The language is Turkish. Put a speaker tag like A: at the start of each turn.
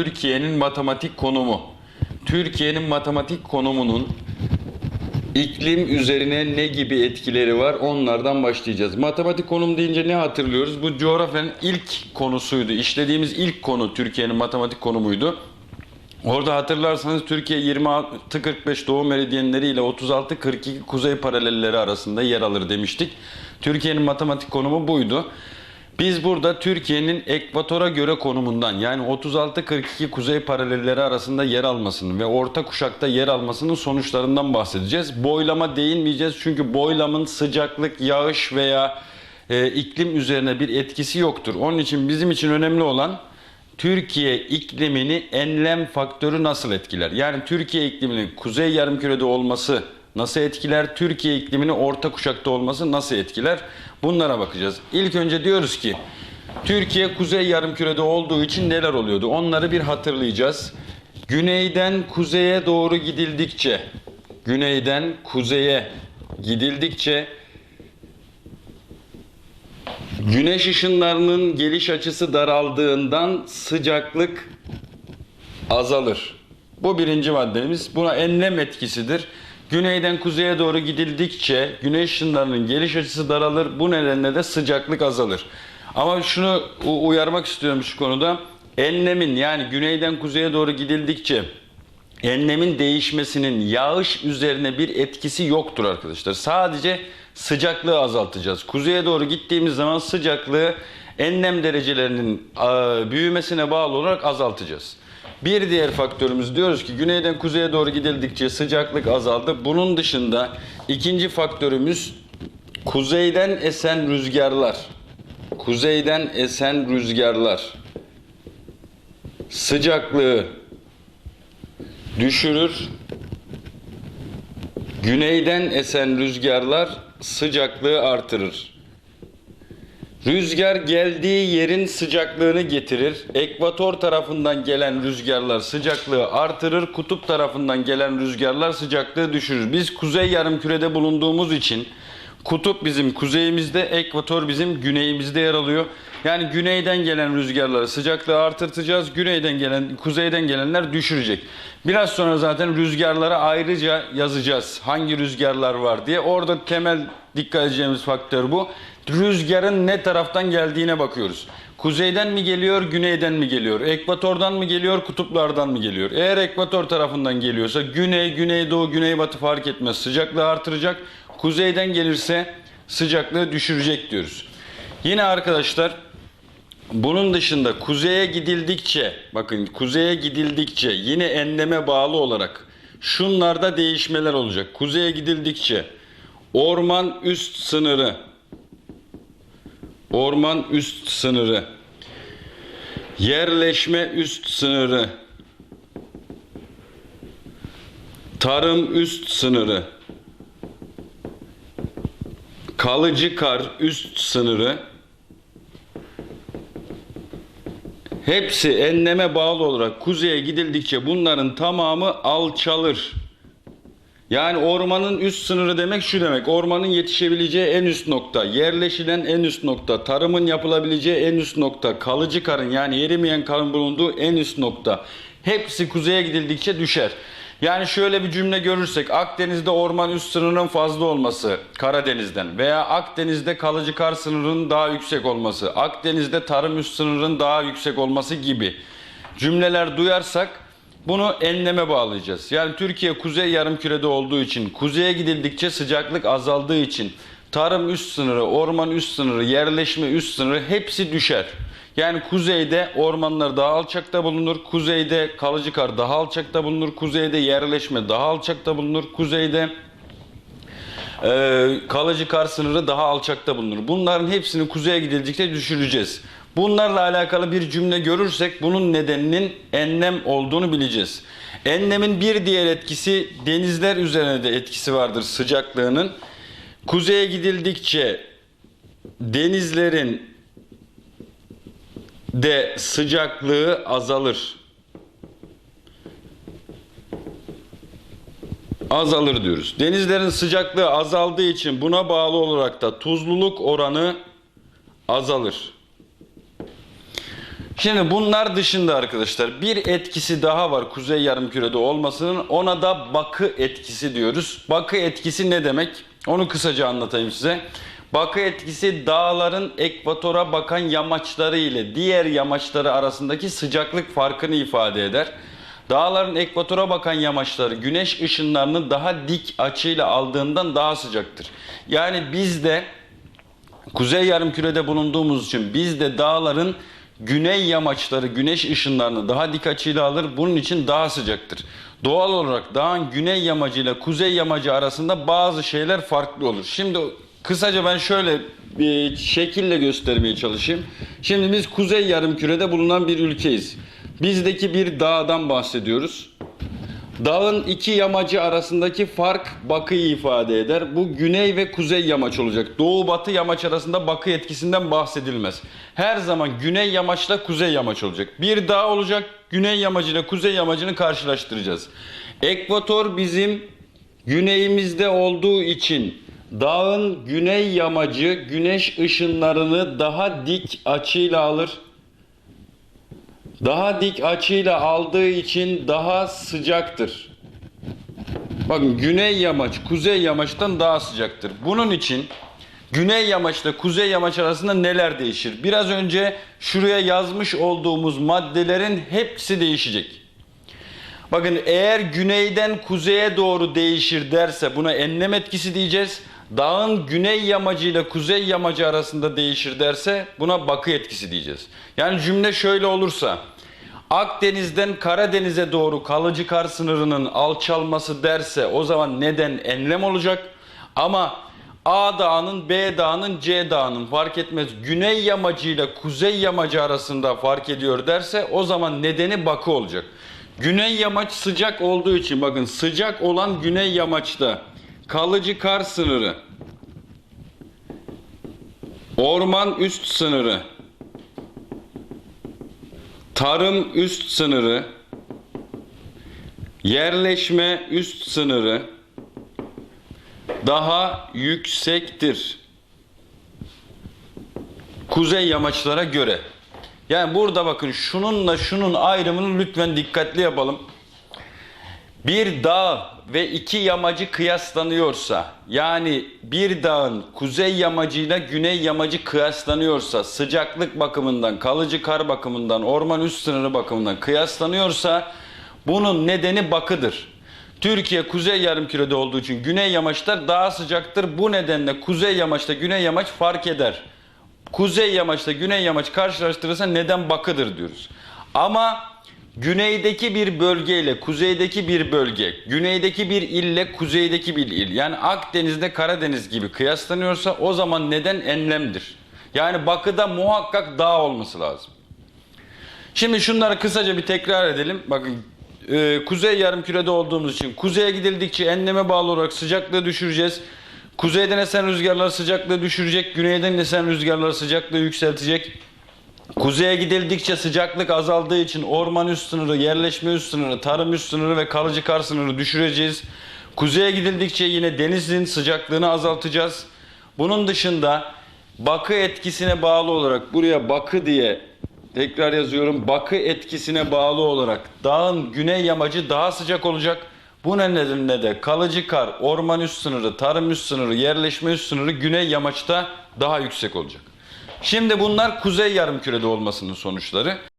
A: Türkiye'nin matematik konumu. Türkiye'nin matematik konumunun iklim üzerine ne gibi etkileri var onlardan başlayacağız. Matematik konum deyince ne hatırlıyoruz? Bu coğrafyanın ilk konusuydu. İşlediğimiz ilk konu Türkiye'nin matematik konumuydu. Orada hatırlarsanız Türkiye 26-45 doğu meridyenleri ile 36-42 kuzey paralelleri arasında yer alır demiştik. Türkiye'nin matematik konumu buydu. Biz burada Türkiye'nin ekvatora göre konumundan yani 36-42 kuzey paralelleri arasında yer almasının ve orta kuşakta yer almasının sonuçlarından bahsedeceğiz. Boylama değinmeyeceğiz çünkü boylamın sıcaklık, yağış veya e, iklim üzerine bir etkisi yoktur. Onun için bizim için önemli olan Türkiye iklimini enlem faktörü nasıl etkiler? Yani Türkiye ikliminin kuzey yarımkürede olması nasıl etkiler? Türkiye iklimini orta kuşakta olması nasıl etkiler? Bunlara bakacağız. İlk önce diyoruz ki Türkiye kuzey yarımkürede olduğu için neler oluyordu? Onları bir hatırlayacağız. Güneyden kuzeye doğru gidildikçe, güneyden kuzeye gidildikçe Güneş ışınlarının geliş açısı daraldığından sıcaklık azalır. Bu birinci maddemiz. Buna enlem etkisidir. Güneyden kuzeye doğru gidildikçe güneş ışınlarının geliş açısı daralır. Bu nedenle de sıcaklık azalır. Ama şunu uyarmak istiyorum şu konuda. Enlemin yani güneyden kuzeye doğru gidildikçe enlemin değişmesinin yağış üzerine bir etkisi yoktur arkadaşlar. Sadece sıcaklığı azaltacağız. Kuzeye doğru gittiğimiz zaman sıcaklığı enlem derecelerinin büyümesine bağlı olarak azaltacağız. Bir diğer faktörümüz diyoruz ki güneyden kuzeye doğru gidildikçe sıcaklık azaldı. Bunun dışında ikinci faktörümüz kuzeyden esen rüzgarlar. Kuzeyden esen rüzgarlar sıcaklığı düşürür. Güneyden esen rüzgarlar sıcaklığı artırır. Rüzgar geldiği yerin sıcaklığını getirir. Ekvator tarafından gelen rüzgarlar sıcaklığı artırır. Kutup tarafından gelen rüzgarlar sıcaklığı düşürür. Biz kuzey yarımkürede bulunduğumuz için kutup bizim kuzeyimizde, ekvator bizim güneyimizde yer alıyor. Yani güneyden gelen rüzgarları sıcaklığı artırtacağız. Güneyden gelen, kuzeyden gelenler düşürecek. Biraz sonra zaten rüzgarlara ayrıca yazacağız. Hangi rüzgarlar var diye. Orada temel dikkat edeceğimiz faktör bu. Rüzgarın ne taraftan geldiğine bakıyoruz. Kuzeyden mi geliyor, güneyden mi geliyor? Ekvatordan mı geliyor, kutuplardan mı geliyor? Eğer ekvator tarafından geliyorsa güney, güneydoğu, güneybatı fark etmez. Sıcaklığı artıracak. Kuzeyden gelirse sıcaklığı düşürecek diyoruz. Yine arkadaşlar bunun dışında kuzeye gidildikçe, bakın kuzeye gidildikçe yine enleme bağlı olarak şunlarda değişmeler olacak. Kuzeye gidildikçe orman üst sınırı, orman üst sınırı, yerleşme üst sınırı, tarım üst sınırı, kalıcı kar üst sınırı, Hepsi enleme bağlı olarak kuzeye gidildikçe bunların tamamı alçalır. Yani ormanın üst sınırı demek şu demek. Ormanın yetişebileceği en üst nokta, yerleşilen en üst nokta, tarımın yapılabileceği en üst nokta, kalıcı karın yani erimeyen karın bulunduğu en üst nokta. Hepsi kuzeye gidildikçe düşer. Yani şöyle bir cümle görürsek Akdeniz'de orman üst sınırının fazla olması Karadeniz'den veya Akdeniz'de kalıcı kar sınırının daha yüksek olması, Akdeniz'de tarım üst sınırının daha yüksek olması gibi cümleler duyarsak bunu enleme bağlayacağız. Yani Türkiye kuzey yarımkürede olduğu için, kuzeye gidildikçe sıcaklık azaldığı için tarım üst sınırı, orman üst sınırı, yerleşme üst sınırı hepsi düşer. Yani kuzeyde ormanlar daha alçakta bulunur, kuzeyde kalıcı kar daha alçakta bulunur, kuzeyde yerleşme daha alçakta bulunur, kuzeyde e, kalıcı kar sınırı daha alçakta bulunur. Bunların hepsini kuzeye gidildikçe düşüreceğiz. Bunlarla alakalı bir cümle görürsek bunun nedeninin enlem olduğunu bileceğiz. Enlemin bir diğer etkisi denizler üzerine de etkisi vardır sıcaklığının. Kuzeye gidildikçe denizlerin de sıcaklığı azalır. Azalır diyoruz. Denizlerin sıcaklığı azaldığı için buna bağlı olarak da tuzluluk oranı azalır. Şimdi bunlar dışında arkadaşlar bir etkisi daha var kuzey yarımkürede olmasının ona da bakı etkisi diyoruz. Bakı etkisi ne demek? Onu kısaca anlatayım size. Bakı etkisi dağların ekvatora bakan yamaçları ile diğer yamaçları arasındaki sıcaklık farkını ifade eder. Dağların ekvatora bakan yamaçları güneş ışınlarını daha dik açıyla aldığından daha sıcaktır. Yani bizde Kuzey yarımkürede bulunduğumuz için biz de dağların güney yamaçları güneş ışınlarını daha dik açıyla alır. Bunun için daha sıcaktır. Doğal olarak dağın güney yamacıyla kuzey yamacı arasında bazı şeyler farklı olur. Şimdi kısaca ben şöyle bir şekille göstermeye çalışayım. Şimdi biz kuzey yarımkürede bulunan bir ülkeyiz. Bizdeki bir dağdan bahsediyoruz. Dağın iki yamacı arasındaki fark bakıyı ifade eder. Bu güney ve kuzey yamaç olacak. Doğu batı yamaç arasında bakı etkisinden bahsedilmez. Her zaman güney yamaçla kuzey yamaç olacak. Bir dağ olacak. Güney yamacıyla kuzey yamacını karşılaştıracağız. Ekvator bizim güneyimizde olduğu için dağın güney yamacı güneş ışınlarını daha dik açıyla alır daha dik açıyla aldığı için daha sıcaktır. Bakın güney yamaç kuzey yamaçtan daha sıcaktır. Bunun için güney yamaçla kuzey yamaç arasında neler değişir? Biraz önce şuraya yazmış olduğumuz maddelerin hepsi değişecek. Bakın eğer güneyden kuzeye doğru değişir derse buna enlem etkisi diyeceğiz. Dağın güney yamacıyla kuzey yamacı arasında değişir derse buna bakı etkisi diyeceğiz. Yani cümle şöyle olursa Akdeniz'den Karadeniz'e doğru kalıcı kar sınırının alçalması derse o zaman neden enlem olacak? Ama A dağının B dağının C dağının fark etmez güney yamacıyla kuzey yamacı arasında fark ediyor derse o zaman nedeni bakı olacak. Güney yamaç sıcak olduğu için bakın sıcak olan güney yamaçta kalıcı kar sınırı orman üst sınırı tarım üst sınırı yerleşme üst sınırı daha yüksektir. Kuzey yamaçlara göre. Yani burada bakın şununla şunun ayrımını lütfen dikkatli yapalım. Bir dağ ve iki yamacı kıyaslanıyorsa yani bir dağın kuzey yamacıyla güney yamacı kıyaslanıyorsa sıcaklık bakımından, kalıcı kar bakımından, orman üst sınırı bakımından kıyaslanıyorsa bunun nedeni bakıdır. Türkiye kuzey yarımkürede olduğu için güney yamaçlar daha sıcaktır. Bu nedenle kuzey yamaçta güney yamaç fark eder. Kuzey yamaçla güney yamaç karşılaştırırsa neden bakıdır diyoruz. Ama güneydeki bir bölge ile kuzeydeki bir bölge, güneydeki bir ille kuzeydeki bir il yani Akdeniz'de Karadeniz gibi kıyaslanıyorsa o zaman neden enlemdir. Yani bakıda muhakkak dağ olması lazım. Şimdi şunları kısaca bir tekrar edelim. Bakın e, kuzey yarımkürede olduğumuz için kuzeye gidildikçe enleme bağlı olarak sıcaklığı düşüreceğiz. Kuzeyden esen rüzgarlar sıcaklığı düşürecek, güneyden esen rüzgarlar sıcaklığı yükseltecek. Kuzeye gidildikçe sıcaklık azaldığı için orman üst sınırı, yerleşme üst sınırı, tarım üst sınırı ve kalıcı kar sınırı düşüreceğiz. Kuzeye gidildikçe yine denizin sıcaklığını azaltacağız. Bunun dışında bakı etkisine bağlı olarak buraya bakı diye tekrar yazıyorum. Bakı etkisine bağlı olarak dağın güney yamacı daha sıcak olacak. Bu nedenle de kalıcı kar, orman üst sınırı, tarım üst sınırı, yerleşme üst sınırı güney yamaçta daha yüksek olacak. Şimdi bunlar kuzey yarımkürede olmasının sonuçları.